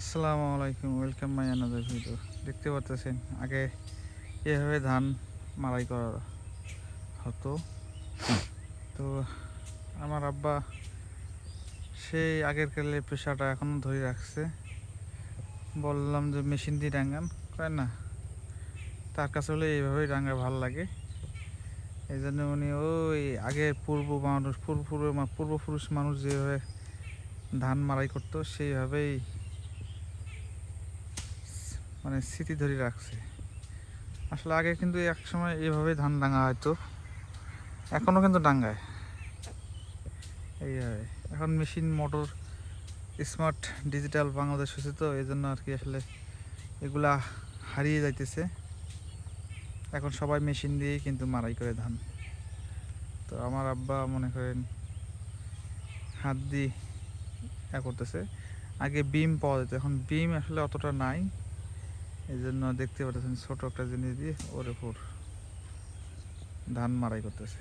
আসসালামু আলাইকুম welcome my another video দেখতে পাচ্ছেন আগে এভাবে ধান মারাই করা হতো। তো আমার আব্বা সেই আগের কালে পেশাটা এখনও ধরে রাখছে। বললাম যে মেশিন দিয়ে ডাঙ্গান কয় না, তার কাছে হলে এইভাবেই ডাঙ্গা ভালো লাগে। এই জন্য উনি ওই আগে পূর্ব মানুষ, পূর্ব পূর্ব পূর্বপুরুষ মানুষ যেভাবে ধান মারাই করতো, সেইভাবেই মানে স্মৃতি ধরে রাখছে। আসলে আগে কিন্তু এক সময় এইভাবেই ধান ডাঙা হয়তো এখনও কিন্তু ডাঙ্গায়। এইভাবে। এখন machine, motor, smart, digital Bangladesh হয়েছে তো এই জন্য আর কি আসলে এগুলা হারিয়ে যাইতেছে। এখন সবাই মেশিন দিয়েই কিন্তু মারাই করে ধান। তো আমার আব্বা মনে করেন হাত দিয়ে করতেছে। আগে বিম পাওয়া যেত, এখন বিম আসলে অতটা নাই। এই জন্য দেখতে পাচ্ছেন ছোট একটা জিনিস দিয়ে ওর উপর ধান মারাই করতেছে।